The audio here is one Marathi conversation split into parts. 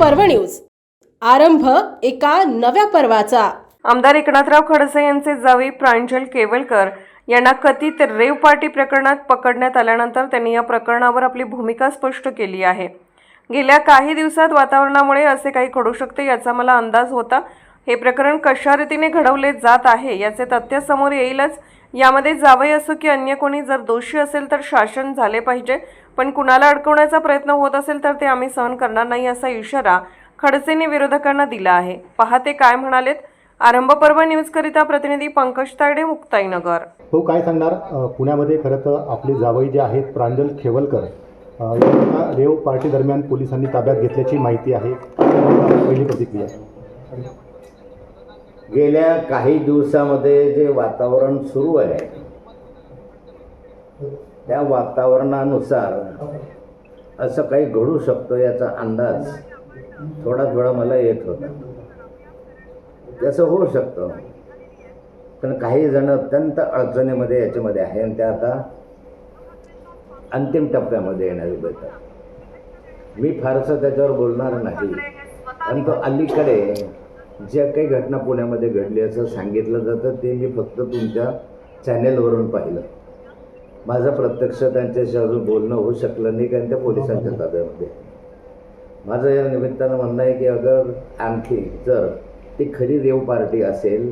पर्व न्यूज. आरंभ एका नव्या पर्वाचा. आमदार एकनाथराव खडसे यांचे जावी प्रांजल केवलकर यांना कथित रेव पार्टी प्रकरणात पकडण्यात आल्यानंतर त्यांनी या प्रकरणावर आपली भूमिका स्पष्ट केली आहे. गेल्या काही दिवसात वातावरणामुळे असे काही घडू शकते याचा मला अंदाज होता. हे प्रकरण कशा रीतीने घडवले जात आहे याचे तथ्य समोर येईलच. यामध्ये जावई असो की अन्य कोणी जर दोषी असेल तर शासन झाले पाहिजे. पण कुणाला अडकवण्याचा प्रयत्न होत असेल तर ते आम्ही सहन करणार नाही असा इशारा खडसेंनी विरोधकांना दिला आहे. पहा ते काय म्हणालेत. आरंभ पर्व न्यूज करिता प्रतिनिधी पंकज तायडे मुक्ताईनगर. हो काय सांगणार? पुण्यामध्ये खरं तर आपले जावई जे आहेत प्रांजल खेवलकर यांना रेव पार्टी दरम्यान पोलिसांनी ताब्यात घेतल्याची माहिती आहे. पहिली प्रतिक्रिया. गेल्या काही दिवसामध्ये जे वातावरण सुरू आहे त्या वातावरणानुसार असं काही घडू शकतो याचा अंदाज थोडा थोडा मला येत होता. त्याचं होऊ शकतं. पण काही जण अत्यंत अडचणीमध्ये याच्यामध्ये आहे आणि त्या आता अंतिम टप्प्यामध्ये येणार बेतात मी फारसं त्याच्यावर बोलणार नाही. आणि तो अलीकडे ज्या काही घटना पुण्यामध्ये घडली असं सांगितलं जातं ते मी फक्त तुमच्या चॅनेलवरून पाहिलं. माझं प्रत्यक्ष त्यांच्याशी अजून बोलणं होऊ शकलं नाही कारण त्या पोलिसांच्या ताब्यामध्ये. माझं या निमित्तानं म्हणणं आहे की अगर आणखी जर ती खरी रेव पार्टी असेल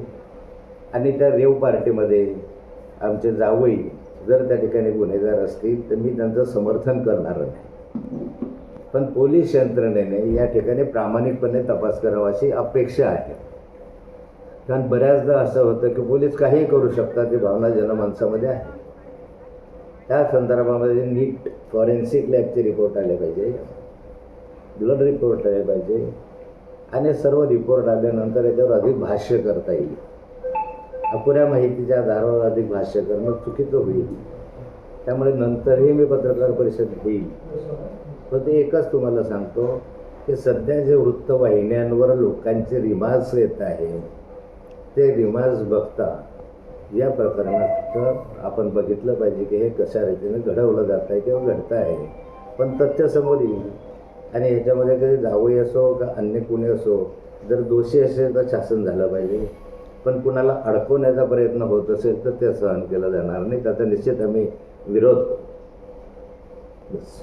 आणि त्या रेव पार्टीमध्ये आमचे जावई जर त्या ठिकाणी गुन्हेगार असतील तर मी त्यांचं समर्थन करणार नाही. पण पोलीस यंत्रणेने या ठिकाणी प्रामाणिकपणे तपास करावा अशी अपेक्षा आहे. कारण बऱ्याचदा असं होतं की पोलीस काहीही करू शकतात ही भावना जनमानसामध्ये आहे. त्या संदर्भामध्ये नीट फॉरेन्सिक लॅबचे रिपोर्ट आले पाहिजे ब्लड रिपोर्ट आले पाहिजे आणि सर्व रिपोर्ट आल्यानंतर याच्यावर अधिक भाष्य करता येईल. अपुऱ्या माहितीच्या आधारावर अधिक भाष्य करणं चुकीचं होईल. त्यामुळे नंतरही मी पत्रकार परिषद घेईल. फक्त ते एकच तुम्हाला सांगतो की सध्या जे वृत्तवाहिन्यांवर लोकांचे रिमाज येत आहे ते रिमाज बघता या प्रकरणात आपण बघितलं पाहिजे की हे कशा रीतीने घडवलं जात आहे किंवा घडतं आहे पण तथ्य समोर येईल. आणि ह्याच्यामध्ये कधी जावई असो का अन्य कुणी असो जर दोषी असेल तर शासन झालं पाहिजे. पण कुणाला अडकवण्याचा प्रयत्न होत असेल तर ते सहन केलं जाणार नाही. त्याचा निश्चित आम्ही विरोध करू. बस.